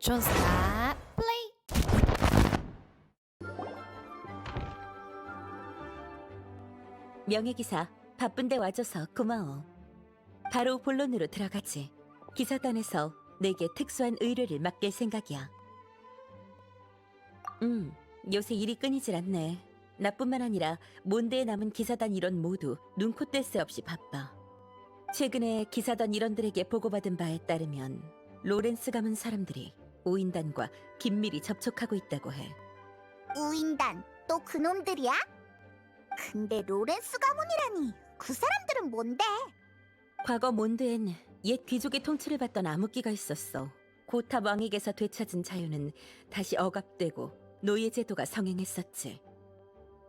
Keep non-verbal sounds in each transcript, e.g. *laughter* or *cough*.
조스타 플레이 명예기사, 바쁜데 와줘서 고마워. 바로 본론으로 들어가지. 기사단에서 내게 특수한 의뢰를 맡길 생각이야. 음, 요새 일이 끊이질 않네. 나뿐만 아니라 몬드에 남은 기사단 일원 모두 눈코 뗄 새 없이 바빠. 최근에 기사단 일원들에게 보고받은 바에 따르면 로렌스 가문 사람들이 오인단과 긴밀히 접촉하고 있다고 해. 우인단 또 그놈들이야? 근데 로렌스 가문이라니 그 사람들은 뭔데? 과거 몬드엔 옛 귀족의 통치를 받던 암흑기가 있었어. 고탑 왕에게서 되찾은 자유는 다시 억압되고 노예 제도가 성행했었지.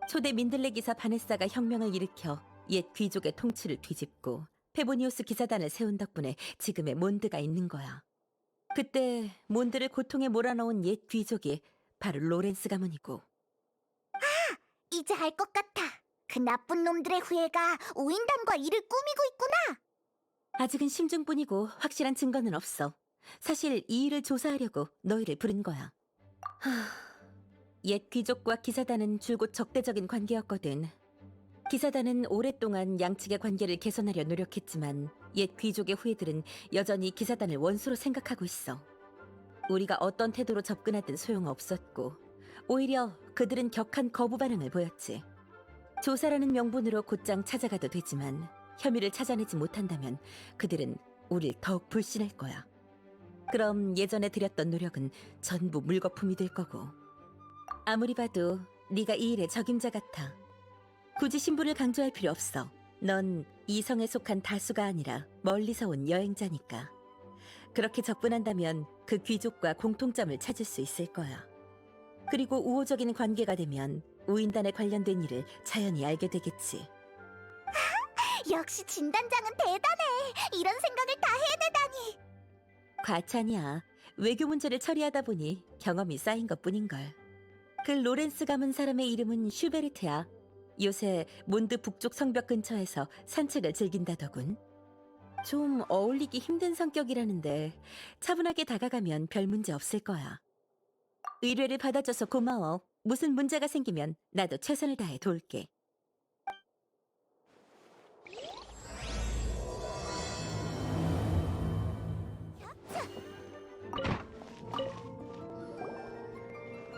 초대 민들레 기사 바네사가 혁명을 일으켜 옛 귀족의 통치를 뒤집고 페보니우스 기사단을 세운 덕분에 지금의 몬드가 있는 거야. 그때 몬드를 고통에 몰아넣은 옛 귀족이 바로 로렌스 가문이고 이제 알 것 같아. 그 나쁜 놈들의 후예가 우인단과 일을 꾸미고 있구나. 아직은 심중뿐이고 확실한 증거는 없어. 사실 이 일을 조사하려고 너희를 부른 거야. 하... 옛 귀족과 기사단은 줄곧 적대적인 관계였거든. 기사단은 오랫동안 양측의 관계를 개선하려 노력했지만 옛 귀족의 후예들은 여전히 기사단을 원수로 생각하고 있어. 우리가 어떤 태도로 접근하든 소용없었고 오히려 그들은 격한 거부 반응을 보였지. 조사라는 명분으로 곧장 찾아가도 되지만 혐의를 찾아내지 못한다면 그들은 우릴 더욱 불신할 거야. 그럼 예전에 들였던 노력은 전부 물거품이 될 거고. 아무리 봐도 네가 이 일의 적임자 같아. 굳이 신분을 강조할 필요 없어. 넌 이성에 속한 다수가 아니라 멀리서 온 여행자니까. 그렇게 접근한다면 그 귀족과 공통점을 찾을 수 있을 거야. 그리고 우호적인 관계가 되면 우인단에 관련된 일을 자연히 알게 되겠지. *laughs* 역시 진단장은 대단해. 이런 생각을 다 해내다니. 과찬이야. 외교 문제를 처리하다 보니 경험이 쌓인 것 뿐인걸. 그 로렌스 가문 사람의 이름은 슈베르트야. 요새 몬드 북쪽 성벽 근처에서 산책을 즐긴다더군. 좀 어울리기 힘든 성격이라는데 차분하게 다가가면 별 문제 없을 거야. 의뢰를 받아줘서 고마워. 무슨 문제가 생기면 나도 최선을 다해 도울게.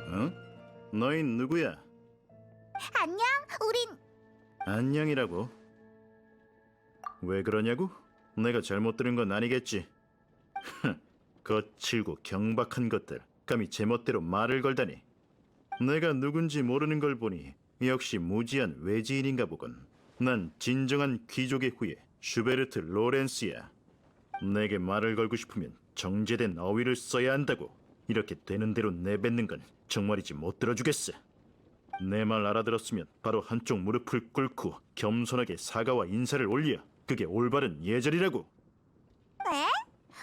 응? 너흰 누구야? 안녕. 안녕이라고. 왜 그러냐고? 내가 잘못 들은 건 아니겠지. *laughs* 거칠고 경박한 것들 감히 제멋대로 말을 걸다니. 내가 누군지 모르는 걸 보니 역시 무지한 외지인인가 보군. 난 진정한 귀족의 후예 슈베르트 로렌스야. 내게 말을 걸고 싶으면 정제된 어휘를 써야 한다고. 이렇게 되는 대로 내뱉는 건 정말이지 못 들어주겠어. 내 말 알아들었으면 바로 한쪽 무릎을 꿇고 겸손하게 사과와 인사를 올려. 그게 올바른 예절이라고. 에?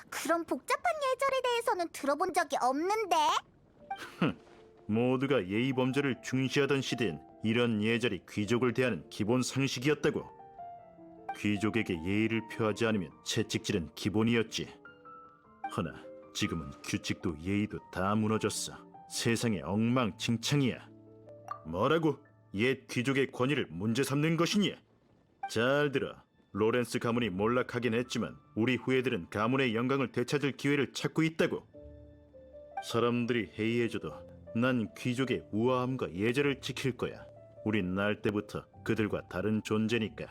그런 복잡한 예절에 대해서는 들어본 적이 없는데. 모두가 예의 범절을 중시하던 시대엔 이런 예절이 귀족을 대하는 기본 상식이었다고. 귀족에게 예의를 표하지 않으면 채찍질은 기본이었지. 허나 지금은 규칙도 예의도 다 무너졌어. 세상에 엉망진창이야. 뭐라고? 옛 귀족의 권위를 문제 삼는 것이냐? 잘 들어. 로렌스 가문이 몰락하긴 했지만 우리 후예들은 가문의 영광을 되찾을 기회를 찾고 있다고. 사람들이 회의해줘도 난 귀족의 우아함과 예절을 지킬 거야. 우린 날 때부터 그들과 다른 존재니까.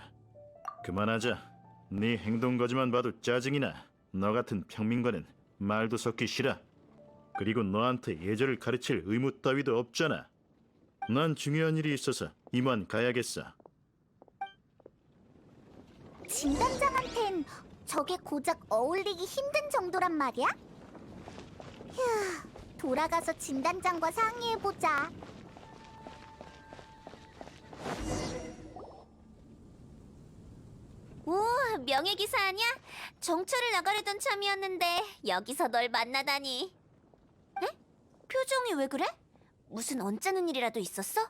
그만하자. 네 행동 거지만 봐도 짜증이나. 너 같은 평민과는 말도 섞기 싫어. 그리고 너한테 예절을 가르칠 의무 따위도 없잖아. 난 중요한 일이 있어서 이만 가야겠어. 진단장한텐 저게 고작 어울리기 힘든 정도란 말이야? 휴, 돌아가서 진단장과 상의해보자. 오, 명예기사 아니야? 정찰을 나가려던 참이었는데 여기서 널 만나다니. 에? 표정이 왜 그래? 무슨 언짢은 일이라도 있었어?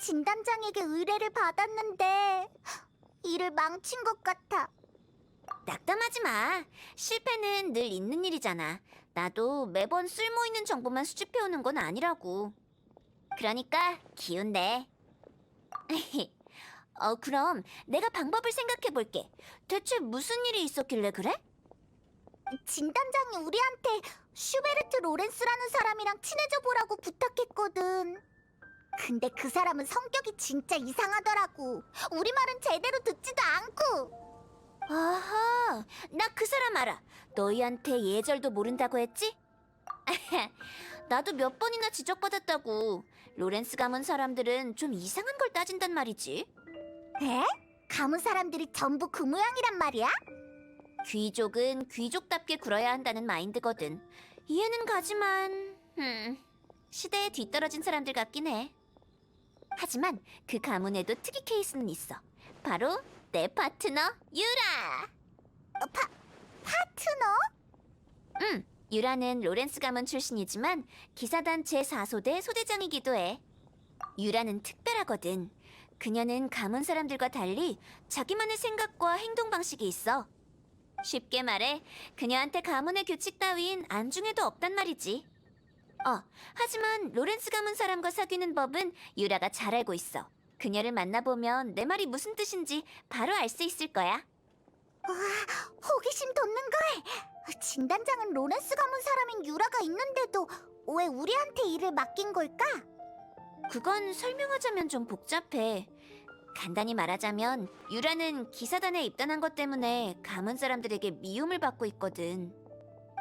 진단장에게 의뢰를 받았는데 일을 망친 것 같아. 낙담하지 마. 실패는 늘 있는 일이잖아. 나도 매번 쓸모 있는 정보만 수집해 오는 건 아니라고. 그러니까 기운 내. *laughs* 어, 그럼 내가 방법을 생각해 볼게. 대체 무슨 일이 있었길래 그래? 진단장이 우리한테 슈베르트 로렌스라는 사람이랑 친해져 보라고 부탁했거든. 근데 그 사람은 성격이 진짜 이상하더라고. 우리 말은 제대로 듣지도 않고. 아하, 나 그 사람 알아. 너희한테 예절도 모른다고 했지? *laughs* 나도 몇 번이나 지적받았다고. 로렌스 가문 사람들은 좀 이상한 걸 따진단 말이지. 에? 가문 사람들이 전부 그 모양이란 말이야? 귀족은 귀족답게 굴어야 한다는 마인드거든. 이해는 가지만, 음, 시대에 뒤떨어진 사람들 같긴 해. 하지만 그 가문에도 특이 케이스는 있어. 바로 내 파트너 유라. 파트너? 응, 유라는 로렌스 가문 출신이지만 기사단 제4소대 소대장이기도 해. 유라는 특별하거든. 그녀는 가문 사람들과 달리 자기만의 생각과 행동 방식이 있어. 쉽게 말해, 그녀한테 가문의 규칙 따윈 안중에도 없단 말이지. 어, 하지만 로렌스 가문 사람과 사귀는 법은 유라가 잘 알고 있어. 그녀를 만나보면 내 말이 무슨 뜻인지 바로 알 수 있을 거야. 호기심 돋는 걸. 진단장은 로렌스 가문 사람인 유라가 있는데도 왜 우리한테 일을 맡긴 걸까? 그건 설명하자면 좀 복잡해. 간단히 말하자면 유라는 기사단에 입단한 것 때문에 가문 사람들에게 미움을 받고 있거든.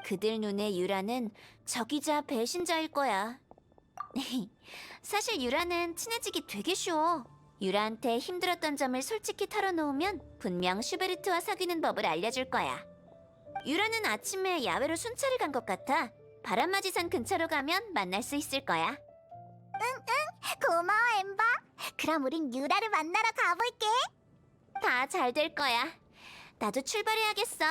그들 눈에 유라는 적이자 배신자일 거야. *laughs* 사실 유라는 친해지기 되게 쉬워. 유라한테 힘들었던 점을 솔직히 털어놓으면 분명 슈베르트와 사귀는 법을 알려줄 거야. 유라는 아침에 야외로 순찰을 간 것 같아. 바람맞이산 근처로 가면 만날 수 있을 거야. 고마워 엠버. 그럼 우린 유라를 만나러 가볼게. 다 잘 될 거야. 나도 출발해야겠어.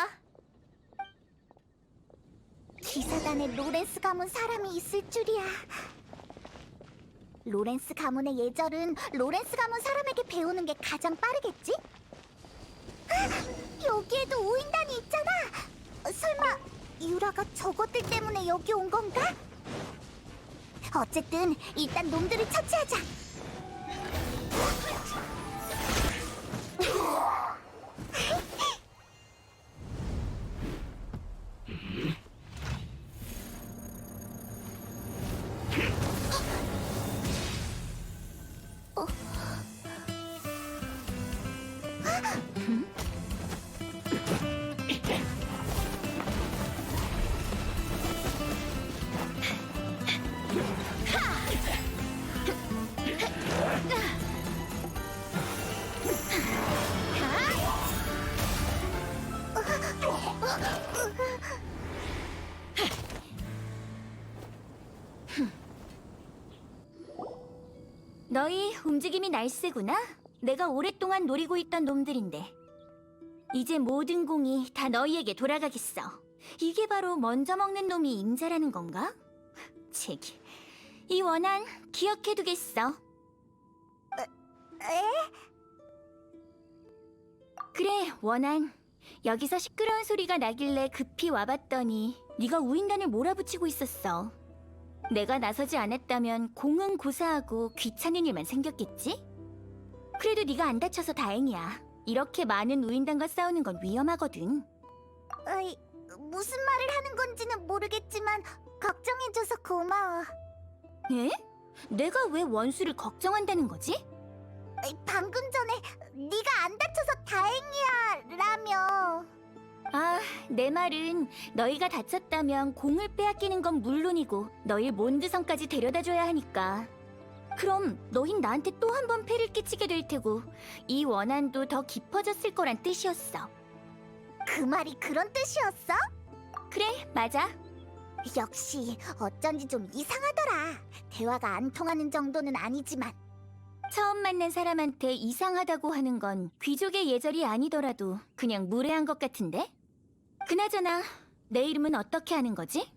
기사단에 로렌스 가문 사람이 있을 줄이야. 로렌스 가문의 예절은 로렌스 가문 사람에게 배우는 게 가장 빠르겠지? 아, 여기에도 오인단이 있잖아. 어, 설마 유라가 저것들 때문에 여기 온 건가? 어쨌든 일단 놈들을 처치하자. 너희 움직임이 날쌔구나. 내가 오랫동안 노리고 있던 놈들인데. 이제 모든 공이 다 너희에게 돌아가겠어. 이게 바로 먼저 먹는 놈이 임자라는 건가? 제기. 이 원한 기억해두겠어. 에? 그래, 원한. 여기서 시끄러운 소리가 나길래 급히 와봤더니 네가 우인단을 몰아붙이고 있었어. 내가 나서지 않았다면 공은 고사하고 귀찮은 일만 생겼겠지? 그래도 네가 안 다쳐서 다행이야. 이렇게 많은 우인단과 싸우는 건 위험하거든. 어이, 무슨 말을 하는 건지는 모르겠지만 걱정해줘서 고마워. 에? 내가 왜 원수를 걱정한다는 거지? 방금 전에 네가 안 다쳐서 다행이야 라며. 아, 내 말은 너희가 다쳤다면 공을 빼앗기는 건 물론이고 너희 몬드성까지 데려다줘야 하니까. 그럼 너흰 나한테 또 한번 패를 끼치게 될 테고 이 원한도 더 깊어졌을 거란 뜻이었어. 그 말이 그런 뜻이었어? 그래, 맞아. 역시 어쩐지 좀 이상하더라. 대화가 안 통하는 정도는 아니지만 처음 만난 사람한테 이상하다고 하는 건 귀족의 예절이 아니더라도 그냥 무례한 것 같은데? 그나저나 내 이름은 어떻게 하는 거지?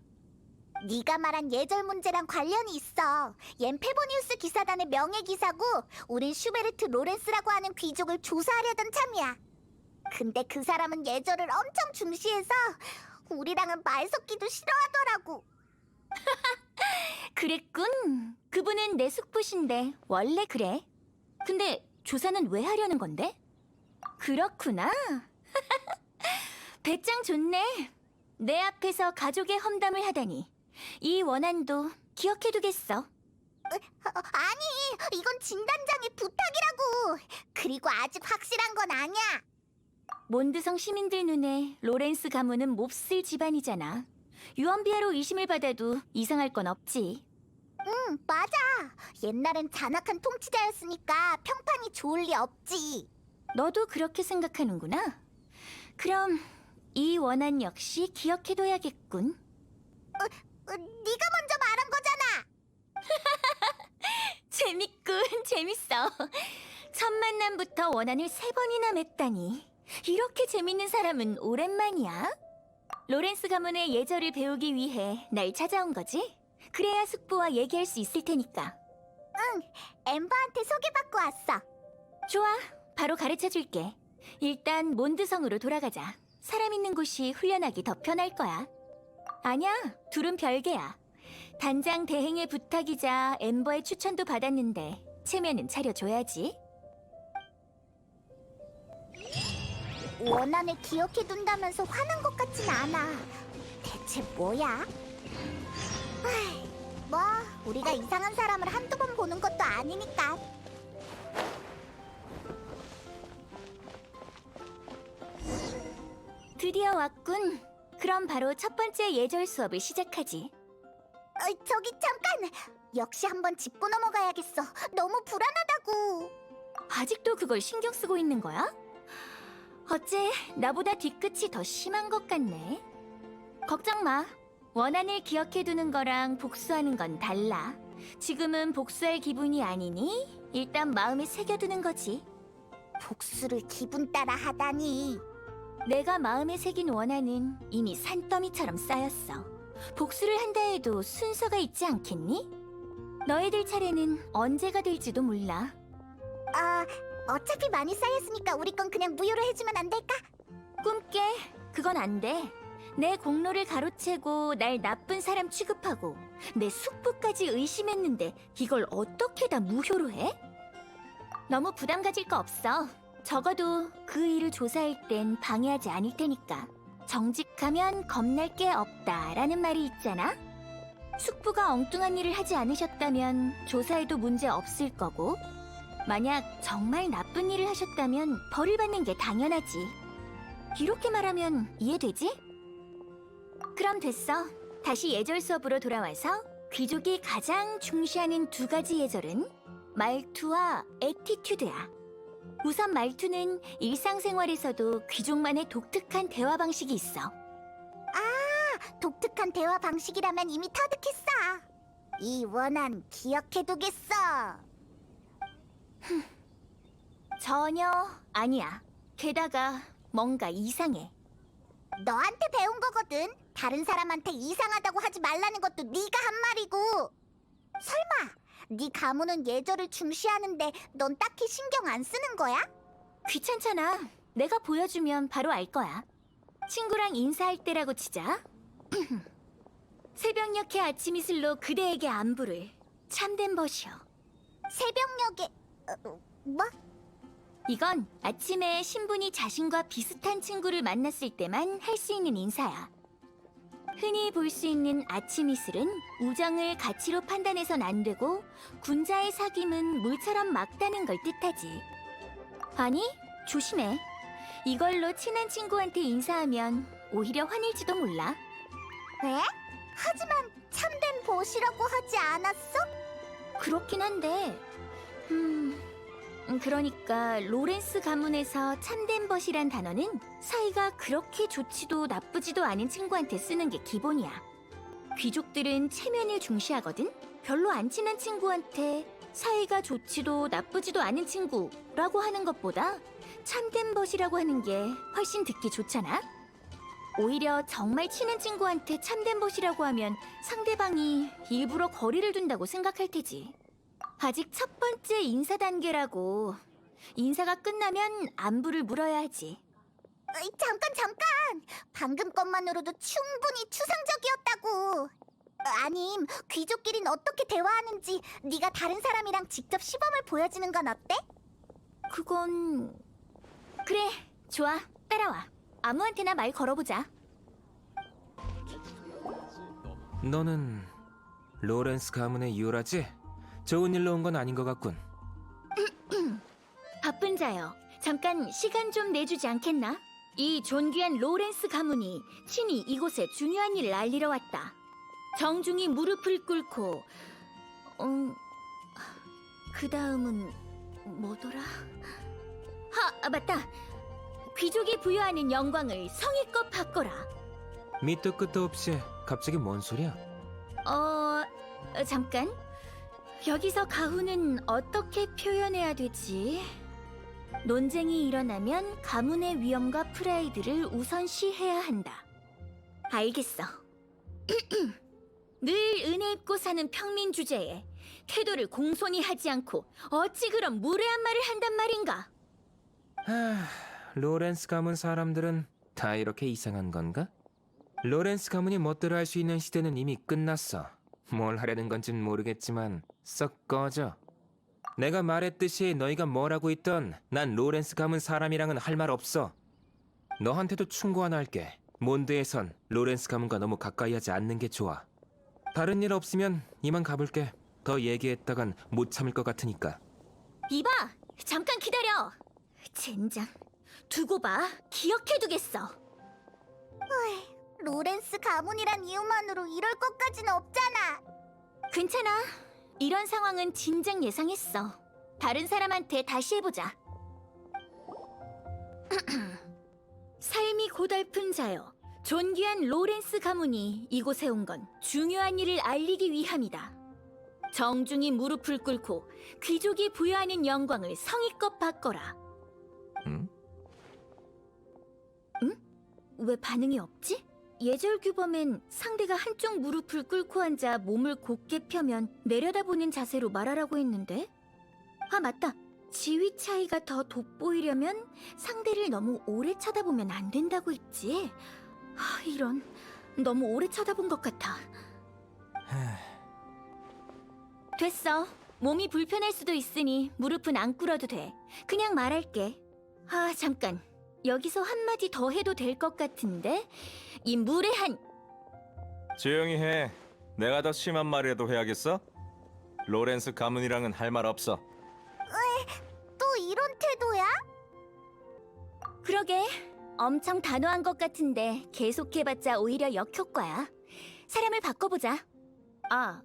네가 말한 예절 문제랑 관련이 있어. 얜 페보니우스 기사단의 명예 기사고 우린 슈베르트 로렌스라고 하는 귀족을 조사하려던 참이야. 근데 그 사람은 예절을 엄청 중시해서 우리랑은 말 섞기도 싫어하더라고. *laughs* 그랬군. 그분은 내 숙부신데 원래 그래. 근데 조사는 왜 하려는 건데? 그렇구나. *laughs* 배짱 좋네. 내 앞에서 가족의 험담을 하다니. 이 원한도 기억해두겠어. 어, 아니, 이건 진단장의 부탁이라고. 그리고 아직 확실한 건 아니야. 몬드성 시민들 눈에 로렌스 가문은 몹쓸 집안이잖아. 유언비어로 의심을 받아도 이상할 건 없지. 응, 맞아. 옛날엔 잔악한 통치자였으니까 평판이 좋을 리 없지. 너도 그렇게 생각하는구나. 그럼 이 원한 역시 기억해둬야겠군. 어, 네가 먼저 말한 거잖아. *laughs* 재밌군, 재밌어. 첫 만남부터 원한을 세 번이나 맺다니. 이렇게 재밌는 사람은 오랜만이야. 로렌스 가문의 예절을 배우기 위해 날 찾아온 거지? 그래야 숙부와 얘기할 수 있을 테니까. 엠버한테 소개받고 왔어. 좋아, 바로 가르쳐 줄게. 일단 몬드성으로 돌아가자. 사람 있는 곳이 훈련하기 더 편할 거야. 아니야, 둘은 별개야. 단장 대행의 부탁이자 엠버의 추천도 받았는데 체면은 차려줘야지. 원한을 기억해둔다면서 화난 것 같진 않아. 대체 뭐야? 아이, 뭐 우리가 이상한 사람을 한두 번 보는 것도 아니니까. 드디어 왔군. 그럼 바로 첫 번째 예절 수업을 시작하지. 어, 저기 잠깐. 역시 한번 짚고 넘어가야겠어. 너무 불안하다고. 아직도 그걸 신경 쓰고 있는 거야? 어째 나보다 뒤끝이 더 심한 것 같네. 걱정 마. 원한을 기억해두는 거랑 복수하는 건 달라. 지금은 복수할 기분이 아니니 일단 마음에 새겨두는 거지. 복수를 기분 따라 하다니. 내가 마음에 새긴 원한은 이미 산더미처럼 쌓였어. 복수를 한다 해도 순서가 있지 않겠니? 너희들 차례는 언제가 될지도 몰라. 아, 어차피 많이 쌓였으니까 우리 건 그냥 무효로 해주면 안 될까? 꿈깨. 그건 안 돼. 내 공로를 가로채고 날 나쁜 사람 취급하고 내 숙부까지 의심했는데 이걸 어떻게 다 무효로 해? 너무 부담 가질 거 없어. 적어도 그 일을 조사할 땐 방해하지 않을 테니까. 정직하면 겁날 게 없다라는 말이 있잖아. 숙부가 엉뚱한 일을 하지 않으셨다면 조사해도 문제 없을 거고 만약 정말 나쁜 일을 하셨다면 벌을 받는 게 당연하지. 이렇게 말하면 이해되지? 그럼 됐어. 다시 예절 수업으로 돌아와서 귀족이 가장 중시하는 두 가지 예절은 말투와 에티튜드야. 우선 말투는 일상생활에서도 귀족만의 독특한 대화 방식이 있어. 독특한 대화 방식이라면 이미 터득했어. 이 원한 기억해두겠어. *laughs* 전혀 아니야. 게다가 뭔가 이상해. 너한테 배운 거거든. 다른 사람한테 이상하다고 하지 말라는 것도 네가 한 말이고. 설마 네 가문은 예절을 중시하는데 넌 딱히 신경 안 쓰는 거야? 귀찮잖아. 내가 보여주면 바로 알 거야. 친구랑 인사할 때라고 치자. *clears throat* 새벽녘의 아침 이슬로 그대에게 안부를. 참된 벗이여. 새벽녘에 어, 뭐? 이건 아침에 신분이 자신과 비슷한 친구를 만났을 때만 할 수 있는 인사야. 흔히 볼 수 있는 아침 이슬은 우정을 가치로 판단해선 안 되고 군자의 사귐은 물처럼 막다는 걸 뜻하지. 아니, 조심해. 이걸로 친한 친구한테 인사하면 오히려 화낼지도 몰라. 왜? 하지만 참된 보시라고 하지 않았어? 그렇긴 한데, 음, 그러니까 로렌스 가문에서 참된 벗이란 단어는 사이가 그렇게 좋지도 나쁘지도 않은 친구한테 쓰는 게 기본이야. 귀족들은 체면을 중시하거든. 별로 안 친한 친구한테 사이가 좋지도 나쁘지도 않은 친구라고 하는 것보다 참된 벗이라고 하는 게 훨씬 듣기 좋잖아. 오히려 정말 친한 친구한테 참된 벗이라고 하면 상대방이 일부러 거리를 둔다고 생각할 테지. 아직 첫 번째 인사 단계라고. 인사가 끝나면 안부를 물어야 하지. 어이, 잠깐 잠깐. 방금 것만으로도 충분히 추상적이었다고. 아님 귀족끼린 어떻게 대화하는지 네가 다른 사람이랑 직접 시범을 보여주는 건 어때? 그건 그래 좋아 따라와 아무한테나 말 걸어보자 너는 로렌스 가문의 유라지? 좋은 일로 온 건 아닌 것 같군. *clears throat* 바쁜 자여 잠깐 시간 좀 내주지 않겠나? 이 존귀한 로렌스 가문이 친히 이곳에 중요한 일을 알리러 왔다 정중히 무릎을 꿇고 음... 그 다음은 뭐더라? 하 아, 맞다 귀족이 부여하는 영광을 성의껏 바꿔라 밑도 끝도 없이 갑자기 뭔 소리야? 어, 어, 잠깐. 여기서 가훈은 어떻게 표현해야 되지? 논쟁이 일어나면 가문의 위엄과 프라이드를 우선시해야 한다. 알겠어. *clears throat* 늘 은혜 입고 사는 평민 주제에 태도를 공손히 하지 않고 어찌 그런 무례한 말을 한단 말인가? 하, 로렌스 가문 사람들은 다 이렇게 이상한 건가? 로렌스 가문이 멋대로 할 수 있는 시대는 이미 끝났어. 뭘 하려는 건진 모르겠지만 썩 꺼져. 내가 말했듯이 너희가 뭐라고 있던 난 로렌스 가문 사람이랑은 할 말 없어. 너한테도 충고 하나 할게. 몬드에선 로렌스 가문과 너무 가까이 하지 않는 게 좋아. 다른 일 없으면 이만 가볼게. 더 얘기했다간 못 참을 것 같으니까. 이봐! 잠깐 기다려! 젠장. 두고 봐. 기억해두겠어. 로렌스 가문이란 이유만으로 이럴 것까지는 없잖아. 괜찮아. 이런 상황은 진작 예상했어. 다른 사람한테 다시 해보자. *clears throat* 삶이 고달픈 자여. 존귀한 로렌스 가문이 이곳에 온 건 중요한 일을 알리기 위함이다. 정중히 무릎을 꿇고 귀족이 부여하는 영광을 성의껏 바꿔라. 응? 왜 반응이 없지? 예절 규범엔 상대가 한쪽 무릎을 꿇고 앉아 몸을 곧게 펴면 내려다보는 자세로 말하라고 했는데? 아, 맞다. 지위 차이가 더 돋보이려면 상대를 너무 오래 쳐다보면 안 된다고 했지. 아, 이런. 너무 오래 쳐다본 것 같아. 됐어. 몸이 불편할 수도 있으니 무릎은 안 꿇어도 돼. 그냥 말할게. 아, 잠깐. 여기서 한마디 더 해도 될 것 같은데? 이 무례한 조용히 해. 내가 더 심한 말이라도 해야겠어? 로렌스 가문이랑은 할 말 없어. 또 이런 태도야? 그러게 엄청 단호한 것 같은데 계속해봤자 오히려 역효과야 사람을 바꿔보자 아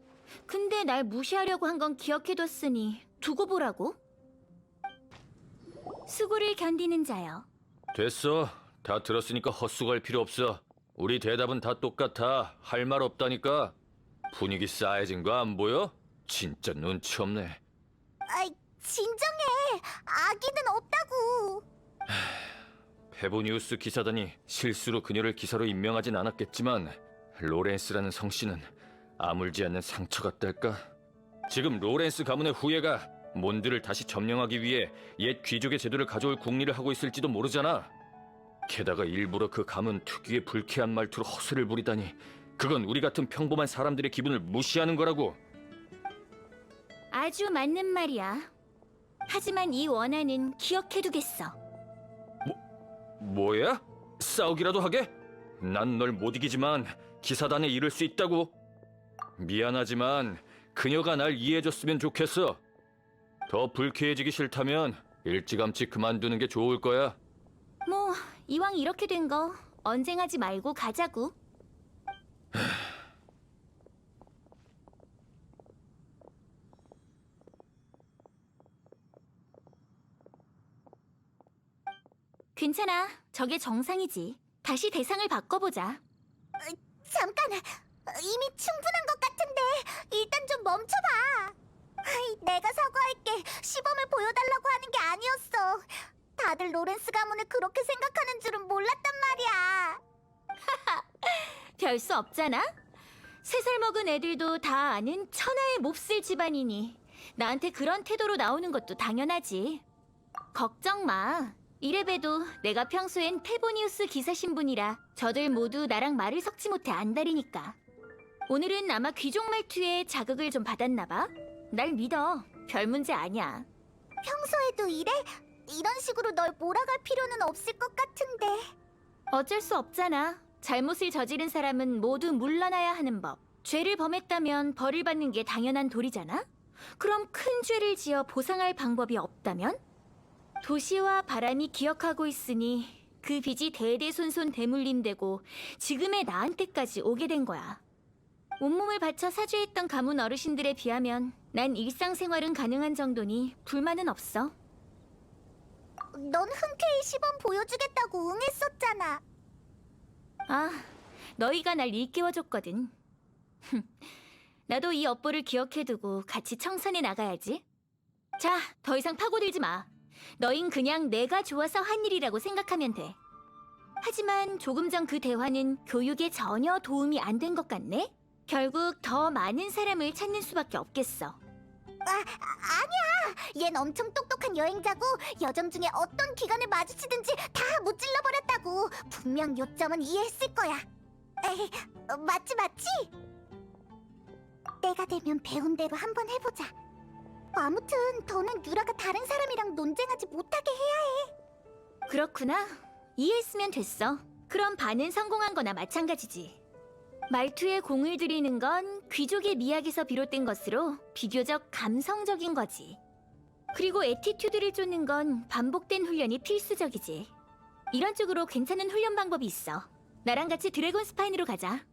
근데 날 무시하려고 한 건 기억해뒀으니 두고 보라고 수고를 견디는 자여 됐어. 다 들었으니까 헛수고할 필요 없어. 우리 대답은 다 똑같아. 할 말 없다니까. 분위기 싸해진 거 안 보여? 진짜 눈치 없네. 아이, 진정해. 아기는 없다고. *sighs* 페보니우스 기사단이 실수로 그녀를 기사로 임명하진 않았겠지만 로렌스라는 성씨는 아물지 않는 상처 같달까? 지금 로렌스 가문의 후예가 몬드를 다시 점령하기 위해 옛 귀족의 제도를 가져올 궁리를 하고 있을지도 모르잖아. 게다가 일부러 그 가문 특유의 불쾌한 말투로 허세를 부리다니 그건 우리 같은 평범한 사람들의 기분을 무시하는 거라고. 아주 맞는 말이야 하지만 이 원한은 기억해두겠어 뭐야? 싸우기라도 하게? 난 널 못 이기지만 기사단에 이를 수 있다고. 미안하지만 그녀가 날 이해해줬으면 좋겠어. 더 불쾌해지기 싫다면 일찌감치 그만두는 게 좋을 거야. 뭐 이왕 이렇게 된 거 언쟁하지 말고 가자고 *sighs* 괜찮아 저게 정상이지 다시 대상을 바꿔보자 잠깐. 이미 충분한 것 같은데 일단 좀 멈춰봐. 내가 사과할게. 시범을 보여달라고 하는 게 아니었어. 다들 로렌스 가문을 그렇게 생각하는 줄은 몰랐단 말이야. *laughs* 별 수 없잖아 세 살 먹은 애들도 다 아는 천하의 몹쓸 집안이니 나한테 그런 태도로 나오는 것도 당연하지 걱정 마 이래봬도 내가 평소엔 페보니우스 기사 신분이라 저들 모두 나랑 말을 섞지 못해 안달이니까. 오늘은 아마 귀족 말투에 자극을 좀 받았나 봐. 날 믿어. 별 문제 아니야. 평소에도 이래? 이런 식으로 널 몰아갈 필요는 없을 것 같은데. 어쩔 수 없잖아. 잘못을 저지른 사람은 모두 물러나야 하는 법. 죄를 범했다면 벌을 받는 게 당연한 도리잖아? 그럼 큰 죄를 지어 보상할 방법이 없다면? 도시와 바람이 기억하고 있으니 그 빚이 대대손손 대물림되고 지금의 나한테까지 오게 된 거야. 온몸을 바쳐 사죄했던 가문 어르신들에 비하면 난 일상생활은 가능한 정도니 불만은 없어. 넌 흔쾌히 시범 보여주겠다고 응했었잖아. 아, 너희가 날 일깨워줬거든. 나도 이 업보를 기억해두고 같이 청산해 나가야지. 자, 더 이상 파고들지 마. 너흰 그냥 내가 좋아서 한 일이라고 생각하면 돼. 하지만 조금 전 그 대화는 교육에 전혀 도움이 안 된 것 같네? 결국 더 많은 사람을 찾는 수밖에 없겠어. 아, 아니야. 얜 엄청 똑똑한 여행자고 여정 중에 어떤 기간을 마주치든지 다 무찔러 버렸다고. 분명 요점은 이해했을 거야. 에이, 어, 맞지 맞지? 때가 되면 배운 대로 한번 해보자. 아무튼 더는 유라가 다른 사람이랑 논쟁하지 못하게 해야 그렇구나. 이해했으면 됐어. 그럼 반은 성공한 거나 마찬가지지. 말투에 공을 들이는 건 귀족의 미학에서 비롯된 것으로 비교적 감성적인 거지. 그리고 에티튜드를 쫓는 건 반복된 훈련이 필수적이지. 이런 쪽으로 괜찮은 훈련 방법이 있어. 나랑 같이 드래곤 스파인으로 가자.